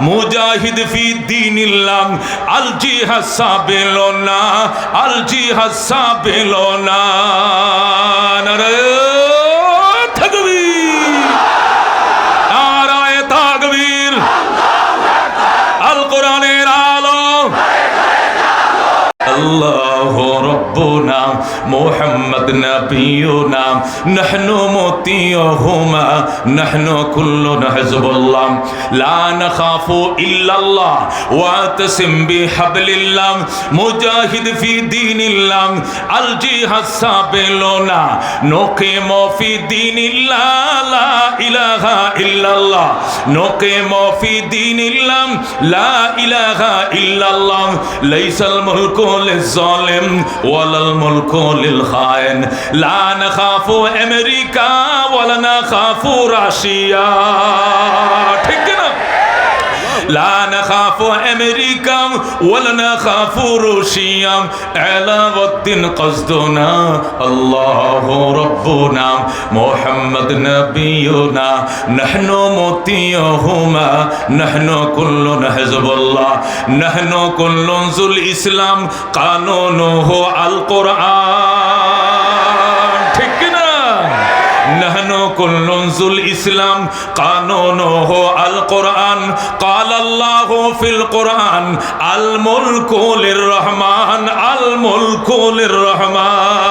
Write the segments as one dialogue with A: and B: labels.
A: মুজাহিদ ফি দিনিল্লাহ আল জিহাদ সাবিলনা আল জিহাদ সাবিলনা। الله ربنا محمد نبينا نحن مطيعهما نحن كلنا حزب الله. لا نخاف إلا الله واعتصم بحبل الله مجاهد في دين الله الجهاد سابلنا نقيم في دين الله لا إله إلا الله. نقيم في دين الله لا إله إلا الله. ليس الملك للظالم ولا الملك للخائن. لا نخاف أمريكا ولا نخاف روسيا نخاف أمريكا ولا نخاف روسيا علاوة قصدنا الله ربنا محمد نبينا نحن مطيعهما نحن كلنا حزب الله نحن كل ذو الإسلام قانونه القرآن نحن كل ذو الإسلام قانونه القرآن قال الله في القرآن الملك للرحمن الملك للرحمن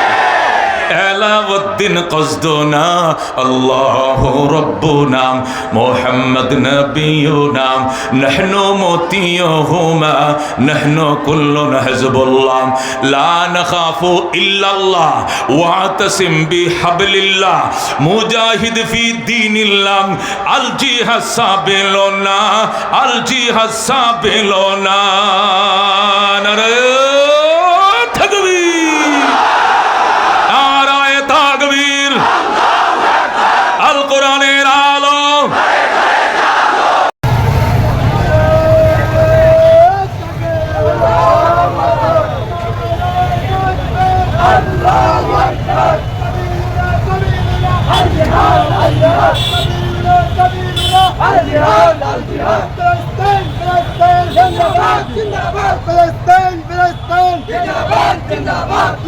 A: এলাউদ্দিন কসদোনা, আল্লাহ রব্বু নাম মোহাম্মদ নবিউ নাম নহনো মতিও হুমা নহনো কুল্লু নহজবুল্লাম লা নখাফু ইল্লাল্লাহ, ওয়াতাসিম বিহাবলিল্লাহ, মুজাহিদ ফি দীনিল্লাহ আল জিহাদ সাবিলুনা আল জিহাদ সাবিলুনা।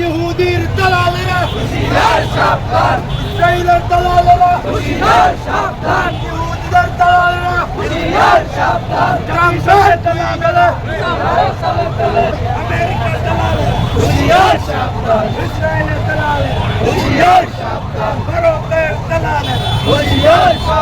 B: ইহুদির দালালেরা ইসরায়েলের দালালেরা ইহুদিদের দালালেরা ট্রাম্পের দালালেরা আমেরিকার দালালেরা ইসরায়েলের দালালেরা ভারতের দালালেরা